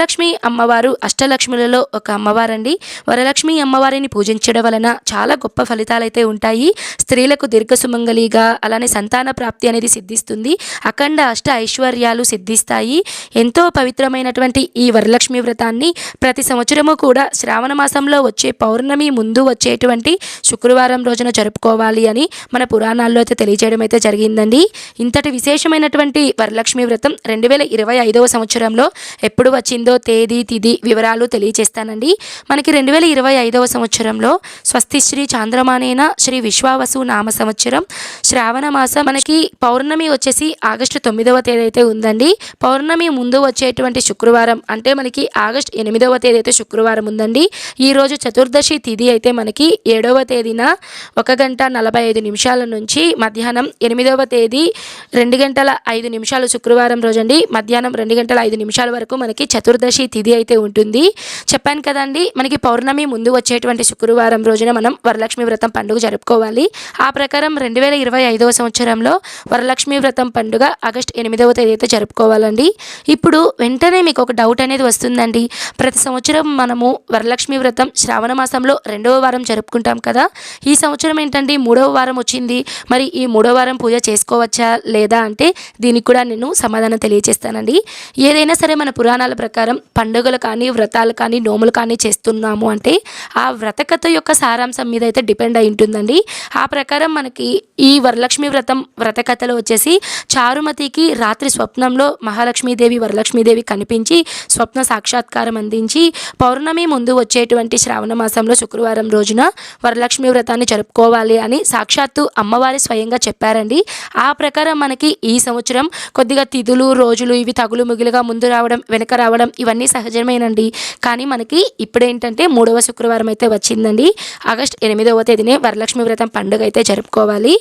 లక్ష్మి అమ్మవారు అష్టలక్ష్ములలో ఒక అమ్మవారండి. వరలక్ష్మి అమ్మవారిని పూజించడం వలన చాలా గొప్ప ఫలితాలైతే ఉంటాయి. స్త్రీలకు దీర్ఘ సుమంగలిగా అలానే సంతాన ప్రాప్తి అనేది సిద్ధిస్తుంది. అఖండ అష్ట ఐశ్వర్యాలు సిద్ధిస్తాయి. ఎంతో పవిత్రమైనటువంటి ఈ వరలక్ష్మి వ్రతాన్ని ప్రతి సంవత్సరము కూడా శ్రావణ మాసంలో వచ్చే పౌర్ణమి ముందు వచ్చేటువంటి శుక్రవారం రోజున జరుపుకోవాలి అని మన పురాణాల్లో అయితే తెలియజేయడం అయితే జరిగిందండి. ఇంతటి విశేషమైనటువంటి వరలక్ష్మి వ్రతం రెండు వేల ఇరవై ఐదవ సంవత్సరంలో ఎప్పుడు వచ్చిందో తేదీ తిది వివరాలు తెలియజేస్తానండి. మనకి రెండు వేల ఇరవై ఐదవ సంవత్సరంలో స్వస్తి శ్రీ చాంద్రమానేన శ్రీ విశ్వావసు నామ సంవత్సరం. శ్రావణ మాసం మనకి పౌర్ణమి వచ్చేసి ఆగస్టు తొమ్మిదవ తేదీ అయితే ఉందండి. పౌర్ణమి ముందు వచ్చేటువంటి శుక్రవారం అంటే మనకి ఆగస్ట్ ఎనిమిదవ తేదీ అయితే శుక్రవారం ఉందండి. ఈరోజు చతుర్దశి తిది అయితే మనకి ఏడవ తేదీన ఒక గంట నలభై ఐదు నిమిషాల నుంచి మధ్యాహ్నం ఎనిమిదవ తేదీ రెండు గంటల ఐదు నిమిషాలు శుక్రవారం రోజండి. మధ్యాహ్నం రెండు గంటల ఐదు నిమిషాల వరకు మనకి చతుర్దశి తిథి అయితే ఉంటుంది. చెప్పాను కదండి మనకి పౌర్ణమి ముందు వచ్చేటువంటి శుక్రవారం రోజున మనం వరలక్ష్మి వ్రతం పండుగ జరుపుకోవాలి. ఆ ప్రకారం రెండు వేల ఇరవై ఐదవ సంవత్సరంలో వరలక్ష్మి వ్రతం పండుగ ఆగస్ట్ ఎనిమిదవ తేదీ అయితే జరుపుకోవాలండి. ఇప్పుడు వెంటనే మీకు ఒక డౌట్ అనేది వస్తుందండి. ప్రతి సంవత్సరం మనము వరలక్ష్మి వ్రతం శ్రావణ మాసంలో రెండవ వారం జరుపుకుంటాం కదా. ఈ సంవత్సరం ఏంటండి మూడవ వారం వచ్చింది. మరి ఈ మూడవ వారం పూజ చేసుకోవచ్చా లేదా అంటే దీనికి కూడా నేను సమాధానం తెలియజేస్తానండి ఏదైనా సరే మన పురాణాల ప్రకారం ప్రకారం పండుగలు కానీ వ్రతాలు కానీ నోములు కానీ చేస్తున్నాము అంటే ఆ వ్రతకథ యొక్క సారాంశం మీద అయితే డిపెండ్ అయి ఉంటుందండి. ఆ ప్రకారం మనకి ఈ వరలక్ష్మి వ్రతం వ్రతకథలో వచ్చేసి చారుమతికి రాత్రి స్వప్నంలో మహాలక్ష్మీదేవి వరలక్ష్మీదేవి కనిపించి స్వప్న సాక్షాత్కారం అందించి పౌర్ణమి ముందు వచ్చేటువంటి శ్రావణ మాసంలో శుక్రవారం రోజున వరలక్ష్మి వ్రతాన్ని జరుపుకోవాలి అని సాక్షాత్తు అమ్మవారి స్వయంగా చెప్పారండి. ఆ ప్రకారం మనకి ఈ సంవత్సరం కొద్దిగా తిథులు రోజులు ఇవి తగులు మిగులుగా ముందు రావడం వెనక రావడం ఇవన్నీ సహజమేనండి. కానీ మనకి ఇప్పుడేంటంటే మూడవ శుక్రవారం అయితే వచ్చిందండి. ఆగస్ట్ ఎనిమిదవ తేదీనే వరలక్ష్మి వ్రతం పండుగ అయితే జరుపుకోవాలి.